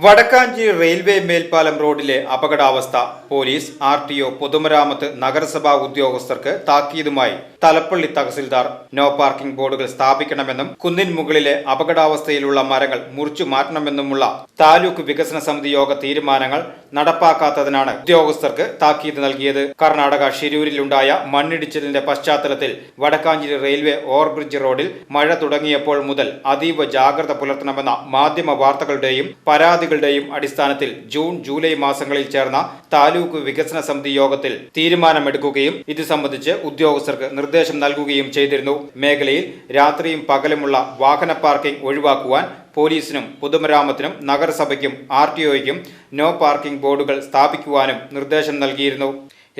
Vadakkanchery railway മേൽപ്പാലം റോഡിലെ അപകടാവസ്ഥ പോലീസ് ആർ ടി ഒ പൊതുമരാമത്ത് നഗരസഭാ ഉദ്യോഗസ്ഥർക്ക് താക്കീതുമായി തലപ്പള്ളി തഹസിൽദാർ നോ പാർക്കിംഗ് ബോർഡുകൾ സ്ഥാപിക്കണമെന്നും കുന്നിൻ മുകളിലെ അപകടാവസ്ഥയിലുള്ള മരങ്ങൾ മുറിച്ചു മാറ്റണമെന്നുമുള്ള താലൂക്ക് വികസന സമിതി യോഗ തീരുമാനങ്ങൾ നടപ്പാക്കാത്തതിനാണ് ഉദ്യോഗസ്ഥർക്ക് താക്കീത് നൽകിയത്. കർണാടക ഷിരൂരിലുണ്ടായ മണ്ണിടിച്ചിലിന്റെ പശ്ചാത്തലത്തിൽ വടക്കാഞ്ചേരി റെയിൽവേ ഓവർബ്രിഡ്ജ് റോഡിൽ മഴ തുടങ്ങിയപ്പോൾ മുതൽ അതീവ ജാഗ്രത പുലർത്തണമെന്ന മാധ്യമ വാർത്തകളുടെയും പരാതികളുടെയും അടിസ്ഥാനത്തിൽ ജൂൺ ജൂലൈ മാസങ്ങളിൽ ചേർന്ന താലൂക്ക് വികസന സമിതി യോഗത്തിൽ തീരുമാനമെടുക്കുകയും ഇത് സംബന്ധിച്ച് ഉദ്യോഗസ്ഥർക്ക് നിർദ്ദേശം നൽകുകയും ചെയ്തിരുന്നു. മേഖലയിൽ രാത്രിയും പകലുമുള്ള വാഹന പാർക്കിംഗ് ഒഴിവാക്കുവാൻ പോലീസിനും പൊതുമരാമത്തിനും നഗരസഭയ്ക്കും ആർ ടി നോ പാർക്കിംഗ് ബോർഡുകൾ സ്ഥാപിക്കുവാനും നിർദ്ദേശം നൽകിയിരുന്നു.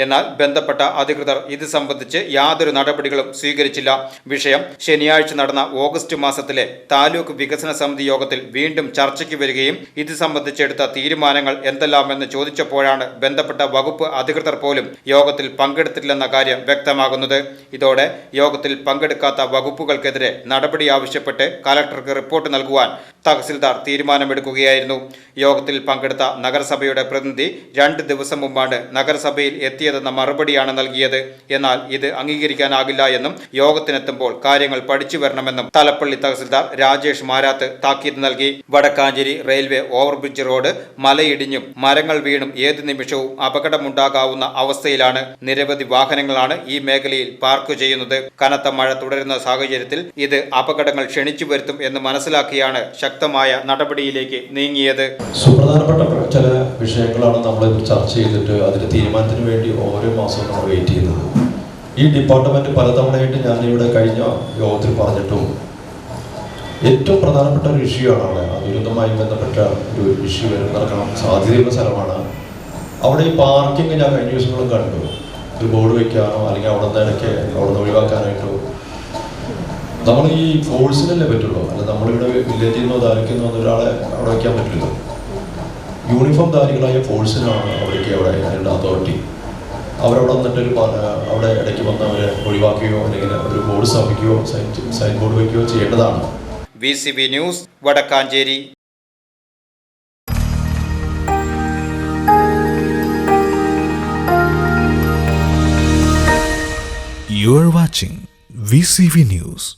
എന്നാൽ ബന്ധപ്പെട്ട അധികൃതർ ഇത് സംബന്ധിച്ച് യാതൊരു നടപടികളും സ്വീകരിച്ചില്ല. വിഷയം ശനിയാഴ്ച നടന്ന ഓഗസ്റ്റ് മാസത്തിലെ താലൂക്ക് വികസന സമിതി യോഗത്തിൽ വീണ്ടും ചർച്ചയ്ക്ക് വരികയും ഇത് സംബന്ധിച്ചെടുത്ത തീരുമാനങ്ങൾ എന്തെല്ലാമെന്ന് ചോദിച്ചപ്പോഴാണ് ബന്ധപ്പെട്ട വകുപ്പ് അധികൃതർ പോലും യോഗത്തിൽ പങ്കെടുത്തില്ലെന്ന കാര്യം വ്യക്തമാകുന്നത്. ഇതോടെ യോഗത്തിൽ പങ്കെടുക്കാത്ത വകുപ്പുകൾക്കെതിരെ നടപടി ആവശ്യപ്പെട്ട് കലക്ടർക്ക് റിപ്പോർട്ട് നൽകുവാൻ തഹസിൽദാർ തീരുമാനമെടുക്കുകയായിരുന്നു. യോഗത്തിൽ പങ്കെടുത്ത നഗരസഭയുടെ പ്രതിനിധി രണ്ട് ദിവസം മുമ്പാണ് നഗരസഭയിൽ എത്തിയതെന്ന മറുപടിയാണ് നൽകിയത്. എന്നാൽ ഇത് അംഗീകരിക്കാനാകില്ല എന്നും യോഗത്തിനെത്തുമ്പോൾ കാര്യങ്ങൾ പഠിച്ചു വരണമെന്നും തലപ്പള്ളി തഹസിൽദാർ രാജേഷ് മാരാത്ത് താക്കീത് നൽകി. വടക്കാഞ്ചേരി റെയിൽവേ ഓവർബ്രിഡ്ജ് റോഡ് മലയിടിഞ്ഞും മരങ്ങൾ വീണും ഏത് നിമിഷവും അപകടമുണ്ടാകാവുന്ന അവസ്ഥയിലാണ് നിരവധി വാഹനങ്ങളാണ് ഈ മേഖലയിൽ പാർക്ക് ചെയ്യുന്നത്. കനത്ത മഴ തുടരുന്ന സാഹചര്യത്തിൽ ഇത് അപകടങ്ങൾ ക്ഷണിച്ചു വരുത്തും എന്ന് മനസ്സിലാക്കിയാണ് ശക്തമായ നടപടിയിലേക്ക് നീങ്ങിയത്. സുപ്രധാനപ്പെട്ട ചില വിഷയങ്ങളാണ് നമ്മൾ ചർച്ച ചെയ്തിട്ട് അതിന്റെ തീരുമാനത്തിന് വേണ്ടി ഓരോ മാസവും നമ്മൾ വെയിറ്റ് ചെയ്യുന്നത് ഈ ഡിപ്പാർട്ട്മെന്റ് പലതവണയായിട്ട് ഞാനിവിടെ കഴിഞ്ഞ യോഗത്തിൽ പറഞ്ഞിട്ടും ഏറ്റവും പ്രധാനപ്പെട്ട ഒരു ഇഷ്യൂ ആണ് അവിടെ. ദുരന്തമായി ബന്ധപ്പെട്ട ഒരു ഇഷ്യൂ നടക്കണം സാധ്യതയുള്ള സ്ഥലമാണ്. അവിടെ ഈ പാർക്കിംഗ് ഞാൻ കഴിഞ്ഞ ദിവസങ്ങളും കണ്ടു. ഒരു ബോർഡ് വെക്കാനോ അല്ലെങ്കിൽ അവിടെ നിന്ന് ഇടയ്ക്ക് അവിടെ നിന്ന് ഒഴിവാക്കാനായിട്ടോ. നമ്മൾ ഈ ഫോഴ്സിനല്ലേ പറ്റുള്ളൂ? അല്ല നമ്മളിവിടെ വില്ലേജിൽ നിന്നോ ധാരിക്കുന്നോ ഒരാളെ അവിടെ വയ്ക്കാൻ പറ്റില്ല യൂണിഫോം ധാരികളായ ഫോഴ്സിനാണ് അവിടേക്ക് അവിടെ അതിന്റെ അതോറിറ്റി അവരവിടെ വന്നിട്ട് ഒരു അവിടെ ഇടയ്ക്ക് വന്ന് അവരെ ഒഴിവാക്കുകയോ അല്ലെങ്കിൽ ഒരു ബോർഡ് സ്ഥാപിക്കുകയോ സൈൻ സൈൻ ബോർഡ് വയ്ക്കുകയോ ചെയ്യേണ്ടതാണ് V C B news Vadakkanchery You are watching VCV News.